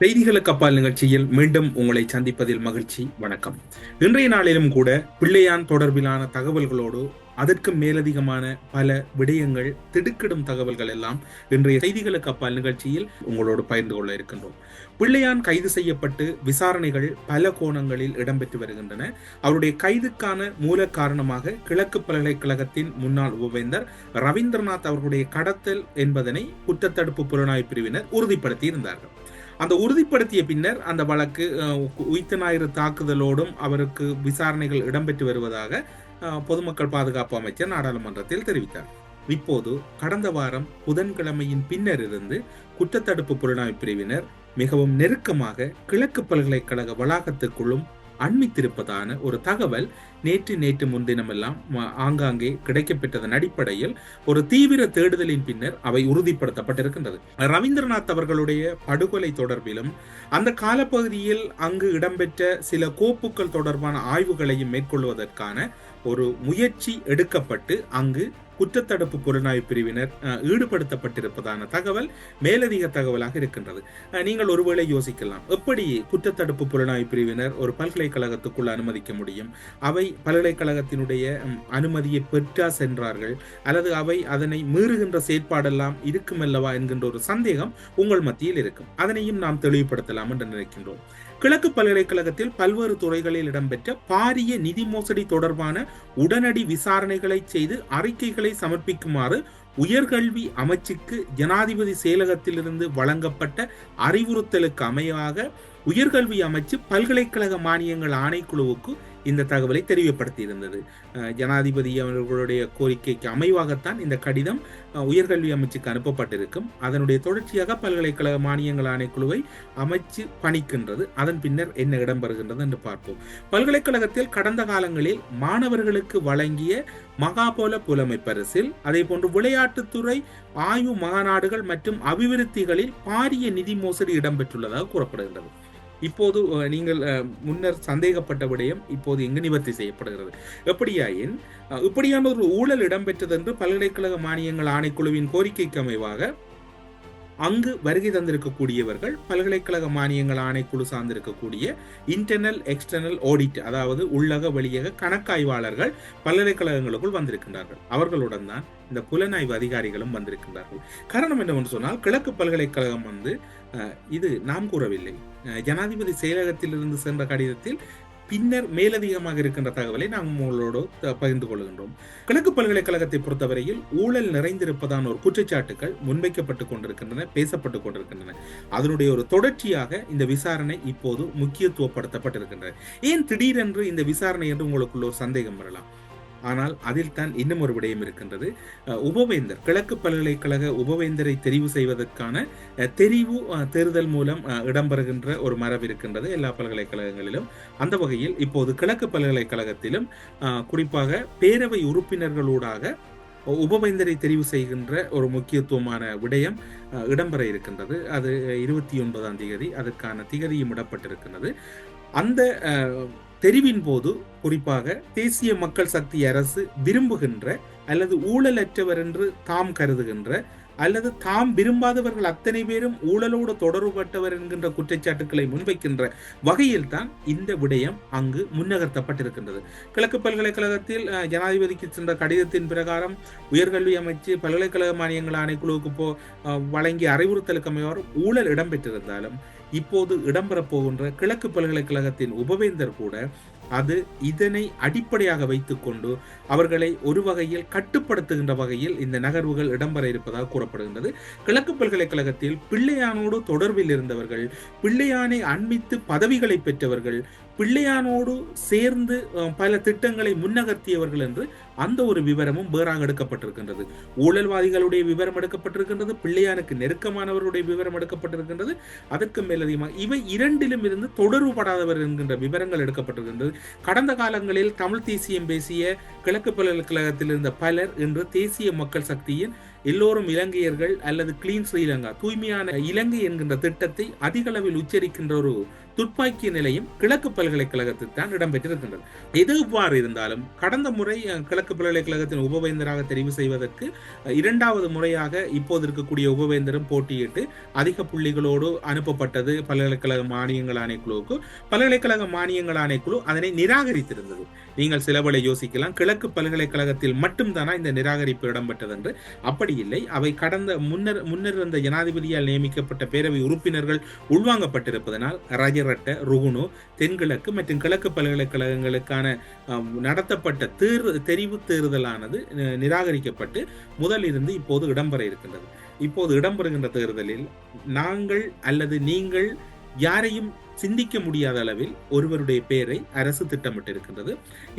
செய்திகளுக்கு அப்பால் நிகழ்ச்சியில் மீண்டும் உங்களை சந்திப்பதில் மகிழ்ச்சி. வணக்கம். இன்றைய நாளிலும் கூட பிள்ளையான் தொடர்பிலான தகவல்களோடு அதற்கு மேலதிகமான பல விடயங்கள் திடுக்கிடும் தகவல்கள் எல்லாம் இன்றைய செய்திகளுக்கு அப்பால் நிகழ்ச்சியில் உங்களோடு பகிர்ந்து கொள்ள இருக்கின்றோம். பிள்ளையான் கைது செய்யப்பட்டு விசாரணைகள் பல கோணங்களில் இடம்பெற்று வருகின்றன. அவருடைய கைதுக்கான மூல காரணமாக கிழக்கு பல்கலைக்கழகத்தின் முன்னாள் உபவேந்தர் ரவீந்திரநாத் அவர்களுடைய கடத்தல் என்பதனை குற்றத்தடுப்பு புலனாய்வு பிரிவினர் உறுதிப்படுத்தி இருந்தார்கள் அந்த உறுதிப்படுத்திய பின்னர் அந்த வழக்கு உயிர்த்த ஞாயிறு தாக்குதலோடும் அவருக்கு விசாரணைகள் இடம்பெற்று வருவதாக பொதுமக்கள் பாதுகாப்பு அமைச்சர் நாடாளுமன்றத்தில் தெரிவித்தார். இப்போது கடந்த வாரம் புதன்கிழமையின் பின்னர் இருந்து குற்றத்தடுப்பு புலனாய்வு பிரிவினர் மிகவும் நெருக்கமாக கிழக்கு பல்கலைக்கழக வளாகத்துக்குள்ளும் அண்மித்திருப்பதான ஒரு தகவல் நேற்று நேற்று முன்தினமெல்லாம் ஆங்காங்கே கிடைக்கப்பெற்றதன் அடிப்படையில் ஒரு தீவிர தேடுதலின் பின்னர் அவை உறுதிப்படுத்தப்பட்டிருக்கின்றது. ரவீந்திரநாத் அவர்களுடைய படுகொலை தொடர்பிலும் அந்த காலப்பகுதியில் அங்கு இடம்பெற்ற சில கோப்புகள் தொடர்பான ஆய்வுகளையும் மேற்கொள்வதற்கான ஒரு முயற்சி எடுக்கப்பட்டு அங்கு குற்றத்தடுப்பு புலனாய்வு பிரிவினர் ஈடுபடுத்தப்பட்டிருப்பதான தகவல் மேலதிக தகவலாக இருக்கின்றது. நீங்கள் ஒருவேளை யோசிக்கலாம் எப்படி குற்றத்தடுப்பு புலனாய்வு பிரிவினர் ஒரு பல்கலைக்கழகத்துக்குள் அனுமதிக்க முடியும்? அவை பல்கலைக்கழகத்தினுடைய அனுமதியை பெற்றா சென்றார்கள் அல்லது அவை அதனை மீறுகின்ற செயற்பாடெல்லாம் இருக்குமல்லவா என்கின்ற ஒரு சந்தேகம் உங்கள் மத்தியில் இருக்கும். அதனையும் நாம் தெளிவுபடுத்தலாம் என்று நினைக்கின்றோம். கிழக்கு பல்கலைக்கழகத்தில் பல்வேறு துறைகளில் இடம்பெற்ற பாரிய நிதி மோசடி தொடர்பான உடனடி விசாரணைகளை செய்து அறிக்கைகளை சமர்ப்பிக்குமாறு உயர்கல்வி அமைச்சுக்கு ஜனாதிபதி செயலகத்திலிருந்து வழங்கப்பட்ட அறிவுறுத்தலுக்கு அமையாக உயர்கல்வி அமைச்சு பல்கலைக்கழக மானியங்கள் ஆணைக்குழுவுக்கு இந்த தகவலை தெரிவிப்படுத்தியிருந்தது ஜனாதிபதி அவர்களுடைய கோரிக்கைக்கு அமைவாகத்தான் இந்த கடிதம் உயர்கல்வி அமைச்சுக்கு அனுப்பப்பட்டிருக்கும். அதனுடைய தொடர்ச்சியாக பல்கலைக்கழக மானியங்கள் ஆணைக்குழுவை அமைச்சு பணிக்கின்றது. அதன் பின்னர் என்ன இடம்பெறுகின்றது என்று பார்ப்போம். பல்கலைக்கழகத்தில் கடந்த காலங்களில் மாணவர்களுக்கு வழங்கிய மகாபோல புலமை பரிசில் அதே போன்று விளையாட்டுத்துறை ஆய்வு மாநாடுகள் மற்றும் அபிவிருத்திகளில் பாரிய நிதி மோசடி இடம்பெற்றுள்ளதாக கூறப்படுகின்றது. இப்போது நீங்கள் முன்னர் சந்தேகப்பட்ட விடயம் இப்போது எங்கு நிவர்த்தி செய்யப்படுகிறது? எப்படியாயின் இப்படியான ஒரு ஊழல் இடம்பெற்றது என்று பல்கலைக்கழக மானியங்கள் ஆணைக்குழுவின் கோரிக்கைக்கு அமைவாக அங்கு வருகை தந்திருக்கக்கூடியவர்கள் பல்கலைக்கழக மானியங்கள் ஆணைக்குழு சார்ந்திருக்கக்கூடிய இன்டர்னல் எக்ஸ்டர்னல் ஆடிட் அதாவது உள்ளக வெளியக கணக்காய்வாளர்கள் பல்கலைக்கழகங்களுக்குள் வந்திருக்கின்றார்கள். அவர்களுடன் தான் இந்த புலனாய்வு அதிகாரிகளும் வந்திருக்கின்றார்கள். காரணம் என்னவென்று சொன்னால் கிழக்கு பல்கலைக்கழகம் வந்து இது நாம் கூறவில்லை. ஜனாதிபதி செயலகத்திலிருந்து சென்ற கடிதத்தில் பின்னர் மேலதிகமாக இருக்கின்ற தகவலை நாம் உங்களோடு பகிர்ந்து கொள்கின்றோம். கிழக்கு பல்கலைக்கழகத்தை பொறுத்தவரையில் ஊழல் நிறைந்திருப்பதான ஒரு குற்றச்சாட்டுகள் முன்வைக்கப்பட்டு கொண்டிருக்கின்றன பேசப்பட்டு கொண்டிருக்கின்றன. அதனுடைய ஒரு தொடர்ச்சியாக இந்த விசாரணை இப்போது முக்கியத்துவப்படுத்தப்பட்டிருக்கின்றன ஏன் திடீரென்று இந்த விசாரணை என்று உங்களுக்குள்ள ஒரு சந்தேகம் வரலாம்? ஆனால் அதில் தான் இன்னும் ஒரு விடயம் இருக்கின்றது. உபவேந்தர் கிழக்கு பல்கலைக்கழக உபவேந்தரை தெரிவு செய்வதற்கான தெரிவு தேர்தல் மூலம் இடம்பெறுகின்ற ஒரு மரபு இருக்கின்றது எல்லா பல்கலைக்கழகங்களிலும். அந்த வகையில் இப்போது கிழக்கு பல்கலைக்கழகத்திலும் குறிப்பாக பேரவை உறுப்பினர்களூடாக உபவேந்தரை தெரிவு செய்கின்ற ஒரு முக்கியத்துவமான விடயம் இடம்பெற இருக்கின்றது. அது இருபத்தி ஒன்பதாம் தேதி அதற்கான திகதியும் இடப்பட்டிருக்கின்றது. அந்த தெரிவின் போது குறிப்பாக தேசிய மக்கள் சக்தி அரசு விரும்புகின்ற அல்லது ஊழலற்றவர் என்று தாம் கருதுகின்ற அல்லது தாம் விரும்பாதவர்கள் அத்தனை பேரும் ஊழலோடு தொடர்புபட்டவர் என்கின்ற குற்றச்சாட்டுக்களை முன்வைக்கின்ற வகையில் தான் இந்த விடயம் அங்கு முன்னகர்த்தப்பட்டிருக்கின்றது. கிழக்கு பல்கலைக்கழகத்தில் ஜனாதிபதிக்கு சென்ற கடிதத்தின் பிரகாரம் உயர்கல்வி அமைச்சு பல்கலைக்கழக மானியங்கள் ஆணைக்குழுவுக்கு போ வழங்கிய அறிவுறுத்தலுக்கு அமைவார் ஊழல் இடம்பெற்றிருந்தாலும் இப்போது இடம்பெறப் போகின்ற கிழக்கு பல்கலைக்கழகத்தின் உபவேந்தர் கூட அது இதனை அடிப்படையாக வைத்துக்கொண்டு அவர்களை ஒரு வகையில் கட்டுப்படுத்துகின்ற வகையில் இந்த நகர்வுகள் இடம்பெற இருப்பதாக கூறப்படுகின்றது. கிழக்கு பல்கலைக்கழகத்தில் பிள்ளையானோடு தொடர்பில் இருந்தவர்கள் பிள்ளையானை அண்மித்து பதவிகளை பெற்றவர்கள் பிள்ளையானோடு சேர்ந்து பல திட்டங்களை முன்னகர்த்தியவர்கள் என்று அந்த ஒரு விவரமும் வேறாக எடுக்கப்பட்டிருக்கின்றது. ஊழல்வாதிகளுடைய விவரம் எடுக்கப்பட்டிருக்கின்றது பிள்ளையானுக்கு நெருக்கமானவருடைய விவரம் எடுக்கப்பட்டிருக்கின்றது அதற்கு மேலதிகமாக இவை இரண்டிலும் இருந்து தொடர்புபடாதவர் என்கின்ற விவரங்கள் எடுக்கப்பட்டிருக்கின்றது. கடந்த காலங்களில் தமிழ் தேசியம் பேசிய கிழக்கு பல்கலைக்கழகத்தில் இருந்த பலர் இன்று தேசிய மக்கள் சக்தியின் எல்லோரும் இலங்கையர்கள் அல்லது கிளீன் ஸ்ரீலங்கா தூய்மையான இலங்கை என்கின்ற திட்டத்தை அதிகளவில் உச்சரிக்கின்ற ஒரு துப்பாக்கிய நிலையம் கிழக்கு பல்கலைக்கழகத்தில் தான் இடம்பெற்றிருக்கின்றது. எது இவ்வாறு இருந்தாலும் கடந்த முறை கிழக்கு பல்கலைக்கழகத்தின் உபவேந்தராக தெரிவு செய்வதற்கு இரண்டாவது முறையாக இப்போது இருக்கக்கூடிய உபவேந்தரும் போட்டியிட்டு அதிக புள்ளிகளோடு அனுப்பப்பட்டது பல்கலைக்கழக மானியங்கள் ஆணைக்குழுவுக்கு. பல்கலைக்கழக மானியங்கள் ஆணைக்குழு அதனை நிராகரித்திருந்தது. நீங்கள் சிலவளை யோசிக்கலாம் கிழக்கு பல்கலைக்கழகத்தில் மட்டும்தானா இந்த நிராகரிப்பு இடம்பெற்றது என்று அப்படி இல்லை. அவை கடந்த முன்னர் முன்னர் இருந்த ஜனாதிபதியால் நியமிக்கப்பட்ட பேரவை உறுப்பினர்கள் உள்வாங்கப்பட்டிருப்பதனால் ரஜரட்ட ருகுணு தென்கிழக்கு மற்றும் கிழக்கு பல்கலைக்கழகங்களுக்கான நடத்தப்பட்ட தேர் தெரிவு தேர்தலானது நிராகரிக்கப்பட்டு முதலிருந்து இப்போது இடம்பெற இருக்கின்றது. இப்போது இடம்பெறுகின்ற தேர்தலில் நாங்கள் அல்லது நீங்கள் யாரையும் சிந்திக்க முடியாத அளவில் ஒருவருடைய பெயரை அரசு திட்டமிட்டிருக்கின்றது.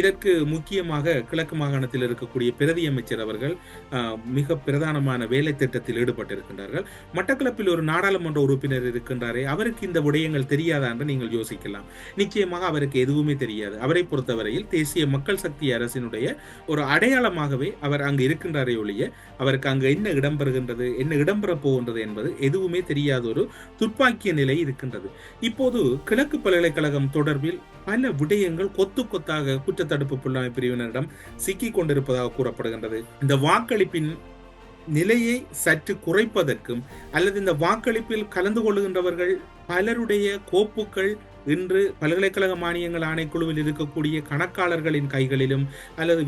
இதற்கு முக்கியமாக கிழக்கு மாகாணத்தில் இருக்கக்கூடிய பிரதி அமைச்சர் அவர்கள் மிக பிரதானமான வேலை திட்டத்தில் ஈடுபட்டிருக்கின்றார்கள். மட்டக்களப்பில் ஒரு நாடாளுமன்ற உறுப்பினர் இருக்கின்றாரே அவருக்கு இந்த விடயங்கள் தெரியாதா என்று நீங்கள் யோசிக்கலாம். நிச்சயமாக அவருக்கு எதுவுமே தெரியாது. அவரை பொறுத்தவரையில் தேசிய மக்கள் சக்தி அரசினுடைய ஒரு அடையாளமாகவே அவர் அங்கு இருக்கின்றாரே ஒழிய அவருக்கு அங்கு என்ன இடம்பெறுகின்றது என்ன இடம்பெற போகின்றது என்பது எதுவுமே தெரியாத ஒரு துப்பாக்கிய நிலை இருக்கின்றது. இப்போது கிழக்கு பல்கலைக்கழகம் தொடர்பில் பல விடயங்கள் கொத்து கொத்தாக குற்றத்தடுப்பு புலனாய்வு பிரிவினரிடம் சிக்கிக் கொண்டிருப்பதாக கூறப்படுகின்றது. இந்த வாக்களிப்பின் நிலையை சற்று குறைப்பதற்கும் அல்லது இந்த வாக்களிப்பில் கலந்து கொள்ளுகின்றவர்கள் பலருடைய கோப்புகள் இன்று பல்கலைக்கழக மானியங்கள் ஆணைக்குழுவில் இருக்கக்கூடிய கணக்காளர்களின் கைகளிலும் அல்லது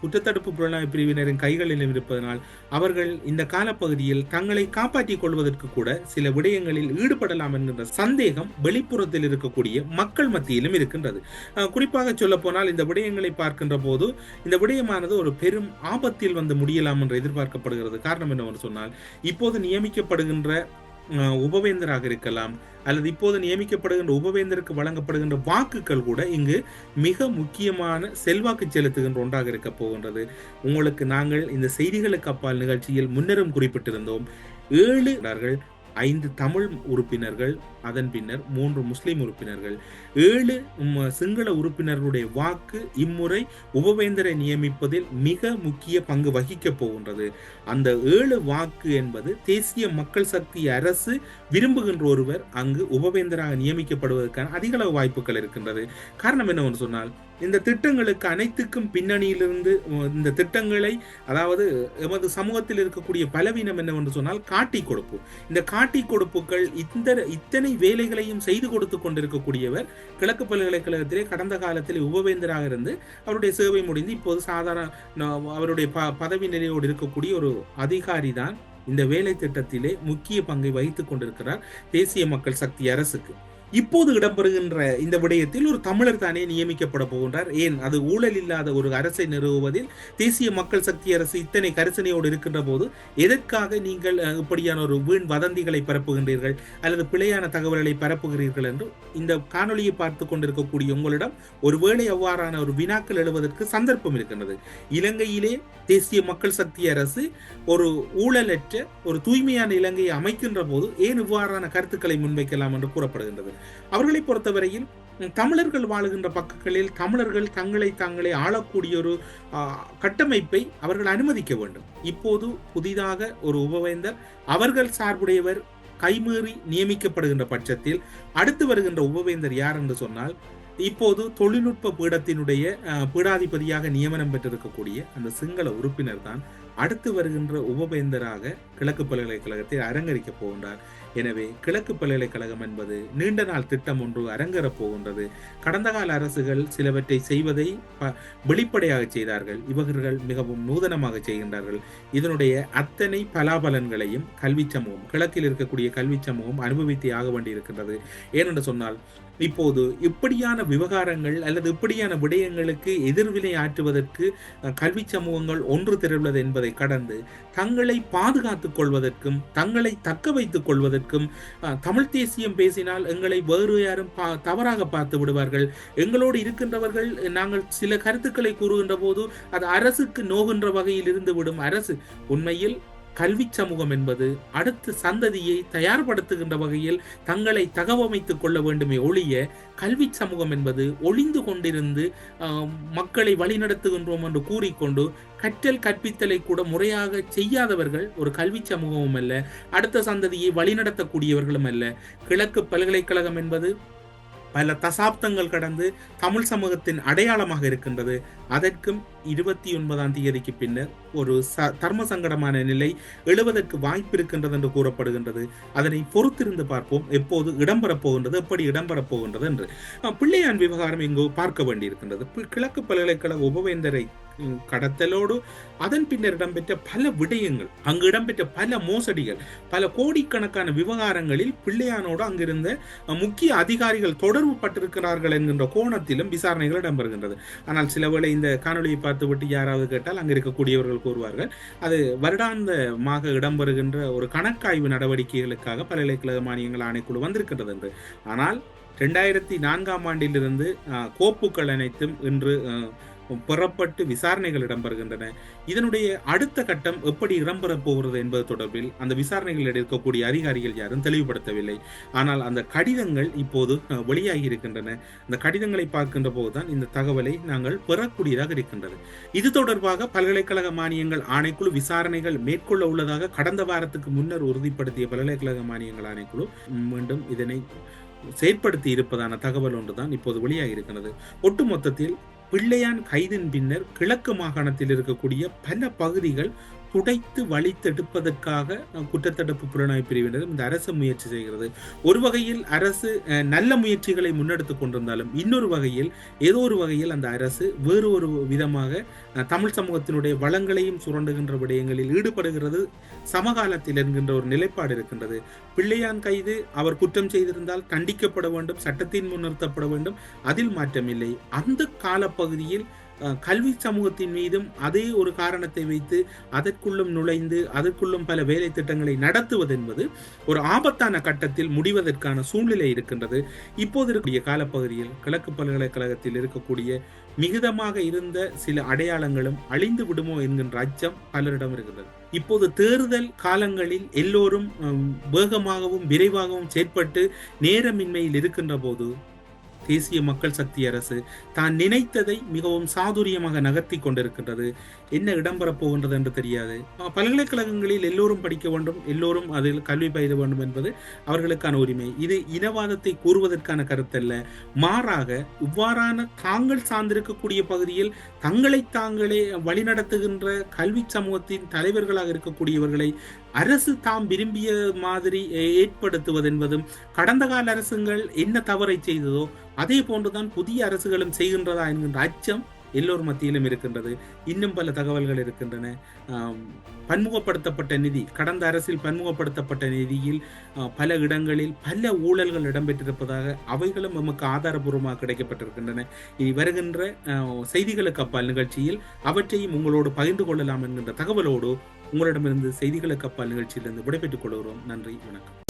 குற்றத்தடுப்பு புலனாய்வு பிரிவினரின் கைகளிலும் இருப்பதனால் அவர்கள் இந்த காலப்பகுதியில் தங்களை காப்பாற்றிக் கொள்வதற்கு கூட சில விடயங்களில் ஈடுபடலாம் என்கின்ற சந்தேகம் வெளிப்புறத்தில் இருக்கக்கூடிய மக்கள் மத்தியிலும் இருக்கின்றது. குறிப்பாக சொல்ல போனால் இந்த விடயங்களை பார்க்கின்ற போது இந்த விடயமானது ஒரு பெரும் ஆபத்தில் வந்து முடியலாம் என்று எதிர்பார்க்கப்படுகிறது. காரணம் என்னவென்று சொன்னால் இப்போது நியமிக்கப்படுகின்ற உபவேந்தராக இருக்கலாம் அல்லது இப்போது நியமிக்கப்படுகின்ற உபவேந்தருக்கு வழங்கப்படுகின்ற வாக்குகள் கூட இங்கு மிக முக்கியமான செல்வாக்கு செலுத்துகின்ற ஒன்றாக இருக்க போகின்றது. உங்களுக்கு நாங்கள் இந்த செய்திகளுக்கு அப்பால் நிகழ்ச்சியில் முன்னரும் குறிப்பிட்டிருந்தோம். ஏழு ஐந்து தமிழ் உறுப்பினர்கள் அதன் பின்னர் மூன்று முஸ்லிம் உறுப்பினர்கள். ஏழு சிங்கள உறுப்பினர்களுடைய வாக்கு இம்முறை உபவேந்தரை நியமிப்பதில் மிக முக்கிய பங்கு வகிக்கப் போகின்றது. அந்த ஏழு வாக்கு என்பது தேசிய மக்கள் சக்தி அரசு விரும்புகின்ற ஒருவர் அங்கு உபவேந்தராக நியமிக்கப்படுவதற்கான அதிகளவு வாய்ப்புகள் இருக்கின்றது. காரணம் என்னவென்று சொன்னால் இந்த திட்டங்களுக்கு அனைத்துக்கும் பின்னணியிலிருந்து இந்த திட்டங்களை அதாவது எமது சமூகத்தில் இருக்கக்கூடிய பலவீனம் என்னவென்று சொன்னால் காட்டி கொடுப்பு. இந்த காட்டி கொடுப்புகள் இந்த இத்தனை வேலைகளையும் செய்து கொடுத்து கொண்டிருக்கக்கூடியவர் கிழக்கு பல்கலைக்கழகத்திலே கடந்த காலத்தில் உபவேந்தராக இருந்து அவருடைய சேவை முடிந்து இப்போது சாதாரண அவருடைய ப பதவி நிலையோடு இருக்கக்கூடிய ஒரு அதிகாரி தான் இந்த வேலை திட்டத்திலே முக்கிய பங்கை வகித்துக் கொண்டிருக்கிறார் தேசிய மக்கள் சக்தி அரசுக்கு. இப்போது இடம்பெறுகின்ற இந்த விடயத்தில் ஒரு தமிழர் தானே நியமிக்கப்பட போகின்றார். ஏன்? அது ஊழல் இல்லாத ஒரு அரசை நிறுவுவதில் தேசிய மக்கள் சக்தி அரசு இத்தனை கரிசனையோடு இருக்கின்ற போது எதற்காக நீங்கள் இப்படியான ஒரு வீண் வதந்திகளை பரப்புகின்றீர்கள்? அல்லது பிழையான தகவல்களை பரப்புகிறீர்கள் என்று இந்த காணொளியை பார்த்து கொண்டிருக்கக்கூடிய உங்களிடம் ஒருவேளை அவ்வாறான ஒரு வினாக்கள் எழுவதற்கு சந்தர்ப்பம் இருக்கின்றது. இலங்கையிலே தேசிய மக்கள் சக்தி அரசு ஒரு ஊழலற்ற ஒரு தூய்மையான இலங்கையை அமைக்கின்ற போது ஏன் இவ்வாறான கருத்துக்களை முன்வைக்கலாம் என்று கூறப்படுகின்றது? அவர்களை பொறுத்தவரையில் தமிழர்கள் வாழுகின்ற பக்கங்களில் தமிழர்கள் தங்களை தாங்களே ஆளக்கூடிய ஒரு கட்டமைப்பை அவர்கள் அனுமதிக்க வேண்டும். இப்போது புதிதாக ஒரு உபவேந்தர் அவர்கள் சார்புடையவர் கைமீறி நியமிக்கப்படுகின்ற பட்சத்தில் அடுத்து வருகின்ற உபவேந்தர் யார் என்று சொன்னால் இப்போது தொழில்நுட்ப பீடத்தினுடைய பீடாதிபதியாக நியமனம் பெற்றிருக்கக்கூடிய அந்த சிங்கள உறுப்பினர் தான் அடுத்து வருகின்ற உபவேந்தராக கிழக்கு பல்கலைக்கழகத்தில் அரங்கரிக்கப் போகின்றார். எனவே கிழக்கு பல்கலைக்கழகம் என்பது நீண்ட நாள் திட்டம் ஒன்று அரங்கேறப் போகின்றது. கடந்த கால அரசுகள் சிலவற்றை செய்வதை ப- வெளிப்படையாக செய்தார்கள். இவர்கள் மிகவும் நூதனமாக செய்கின்றார்கள். இதனுடைய அத்தனை பலாபலன்களையும் கல்வி சமூகம் கிழக்கில் இருக்கக்கூடிய கல்வி சமூகம் அனுபவித்தே ஆக வேண்டியிருக்கின்றது. ஏனென்று சொன்னால் இப்போது இப்படியான விவகாரங்கள் அல்லது இப்படியான விடயங்களுக்கு எதிர்வினை ஆற்றுவதற்கு கல்வி சமூகங்கள் ஒன்று திரள்வது என்பதை கடந்து தங்களை பாதுகாத்துக் கொள்வதற்கும் தங்களை தக்க வைத்துக் கொள்வதற்கும் தமிழ் தேசியம் பேசினால் எங்களை வேறு யாரும் பா- தவறாக பார்த்து விடுவார்கள். எங்களோடு இருக்கின்றவர்கள் நாங்கள் சில கருத்துக்களை கூறுகின்ற போது அது அரசுக்கு நோகின்ற வகையில் இருந்து விடும் அரசு. உண்மையில் கல்வி சமூகம் என்பது அடுத்த சந்ததியை தயார்படுத்துகின்ற வகையில் தங்களை தகவமைத்துக் கொள்ள வேண்டுமே ஒழிய கல்வி சமூகம் என்பது ஒளிந்து கொண்டிருந்து மக்களை வழிநடத்துகின்றோம் என்று கூறிக்கொண்டு கற்றல் கற்பித்தலை கூட முறையாக செய்யாதவர்கள் ஒரு கல்வி சமூகமும் அல்ல அடுத்த சந்ததியை வழிநடத்தக்கூடியவர்களும் அல்ல. கிழக்கு பல்கலைக்கழகம் என்பது பல தசாப்தங்கள் கடந்து தமிழ் சமூகத்தின் அடையாளமாக இருக்கின்றது. அதற்கும் இருபத்தி ஒன்பதாம் தேதிக்கு பின்னர் ஒரு ச தர்ம சங்கடமான நிலை எழுவதற்கு வாய்ப்பு இருக்கின்றது என்று கூறப்படுகின்றது. அதனை பொறுத்திருந்து பார்ப்போம். எப்போது இடம்பெறப் போகின்றது எப்படி இடம்பெறப் போகின்றது என்று. பிள்ளையான் விவகாரம் இங்கு பார்க்க வேண்டியிருக்கின்றது. கிழக்கு பல்கலைக்கழக உபவேந்தரை கடத்தலோடு அதன் பின்னர் இடம்பெற்ற பல விடயங்கள் அங்கு இடம்பெற்ற பல மோசடிகள் பல கோடிக்கணக்கான விவகாரங்களில் பிள்ளையானோடு அங்கிருந்த முக்கிய அதிகாரிகள் தொடர்பு பட்டிருக்கிறார்கள் என்கின்ற கோணத்திலும் விசாரணைகள் இடம்பெறுகின்றது. ஆனால் சில வேளை இந்த காணொளியை பார்த்துவிட்டு யாராவது கேட்டால் அங்கு இருக்கக்கூடியவர்கள் கூறுவார்கள் அது வருடாந்தமாக இடம்பெறுகின்ற ஒரு கணக்காய்வு நடவடிக்கைகளுக்காக பல்கலைக்கழக மானியங்கள் ஆணைக்குழு வந்திருக்கின்றது என்று. ஆனால் ரெண்டாயிரத்தி நான்காம் ஆண்டிலிருந்து அஹ், கோப்புகள் அனைத்தும் இன்று பெறப்பட்டு விசாரணைகள் இடம்பெறுகின்றன. இதனுடைய அடுத்த கட்டம் எப்படி இடம்பெறப் போகிறது என்பது தொடர்பில் அந்த விசாரணைகள் எடுக்கக்கூடிய அதிகாரிகள் யாரும் தெளிவுபடுத்தவில்லை. ஆனால் அந்த கடிதங்கள் இப்போது வெளியாகி இருக்கின்றன. அந்த கடிதங்களை பார்க்கின்ற போதுதான் இந்த தகவலை நாங்கள் பெறக்கூடியதாக இருக்கின்றது. இது தொடர்பாக பல்கலைக்கழக மானியங்கள் ஆணைக்குழு விசாரணைகள் மேற்கொள்ள உள்ளதாக கடந்த வாரத்துக்கு முன்னர் உறுதிப்படுத்திய பல்கலைக்கழக மானியங்கள் ஆணைக்குழு மீண்டும் இதனை செயற்படுத்தி இருப்பதான தகவல் ஒன்றுதான் இப்போது வெளியாகி இருக்கிறது ஒட்டுமொத்தத்தில் பிள்ளையான் கைதின் பின்னர் கிழக்கு மாகாணத்தில் இருக்கக்கூடிய பல பகுதிகள் புடைத்து வழித்தெடுப்பதற்காக குற்றத்தடுப்பு புலனாய்வு பிரிவினரும் இந்த அரசு முயற்சி செய்கிறது. ஒரு வகையில் அரசு நல்ல முயற்சிகளை முன்னெடுத்துக் கொண்டிருந்தாலும் இன்னொரு வகையில் ஏதோ ஒரு வகையில் அந்த அரசு வேறு ஒரு விதமாக தமிழ் சமூகத்தினுடைய வளங்களையும் சுரண்டுகின்ற விடயங்களில் ஈடுபடுகிறது. சமகாலத்தில் என்கின்ற ஒரு நிலைப்பாடு இருக்கின்றது. பிள்ளையான் கைது அவர் குற்றம் செய்திருந்தால் தண்டிக்கப்பட வேண்டும் சட்டத்தின் முன் நிறுத்தப்பட வேண்டும் அதில் மாற்றமில்லை அந்த காலப்பகுதியில் கல்வி சமூகத்தின் மீதும் அதே ஒரு காரணத்தை வைத்து அதற்குள்ளும் நுழைந்து அதற்குள்ளும் பல வேலை திட்டங்களை நடத்துவது என்பது ஒரு ஆபத்தான கட்டத்தில் முடிவதற்கான சூழ்நிலை இருக்கின்றது. இப்போது இருக்கக்கூடிய காலப்பகுதியில் கிழக்கு பல்கலைக்கழகத்தில் இருக்கக்கூடிய மிகுதமாக இருந்த சில அடையாளங்களும் அழிந்து விடுமோ என்கின்ற அச்சம் பலரிடம் இருக்கிறது இப்போது தேர்தல் காலங்களில் எல்லோரும் வேகமாகவும் விரைவாகவும் செயற்பட்டு நேரமின்மையில் இருக்கின்ற போது தேசிய மக்கள் சக்தி அரசு தான் நினைத்ததை மிகவும் சாதுரியமாக நகர்த்தி கொண்டிருக்கின்றது. என்ன இடம்பெறப் போகின்றது என்று தெரியாது. பல்கலைக்கழகங்களில் எல்லோரும் படிக்க வேண்டும் எல்லோரும் அதில் கல்வி பயில வேண்டும் என்பது அவர்களுக்கான உரிமை. இது இனவாதத்தை கூறுவதற்கான கருத்தல்ல. மாறாக இவ்வாறான தாங்கள் சார்ந்திருக்கக்கூடிய பகுதியில் தங்களை தாங்களே வழிநடத்துகின்ற கல்வி சமூகத்தின் தலைவர்களாக இருக்கக்கூடியவர்களை அரசு தாம் விரும்பிய மாதிரி ஏற்படுத்துவது என்பதும் கடந்த கால அரசுகள் என்ன தவறை செய்ததோ அதே போன்றுதான் புதிய அரசுகளும் செய்கின்றதா என்கின்ற அச்சம் எல்லோர் மத்தியிலும் இருக்கின்றது. இன்னும் பல தகவல்கள் இருக்கின்றன. பன்முகப்படுத்தப்பட்ட நிதி கடந்த அரசில் பன்முகப்படுத்தப்பட்ட நிதியில் பல இடங்களில் பல ஊழல்கள் இடம்பெற்றிருப்பதாக அவைகளும் நமக்கு ஆதாரபூர்வமாக கிடைக்கப்பட்டிருக்கின்றன. இனி வருகின்ற செய்திகளுக்கு அப்பால் நிகழ்ச்சியில் அவற்றையும் உங்களோடு பகிர்ந்து கொள்ளலாம் என்கின்ற தகவலோடு உங்களிடமிருந்து செய்திகளுக்கு அப்பால் நிகழ்ச்சியிலிருந்து விடைபெற்றுக் கொள்கிறோம். நன்றி வணக்கம்.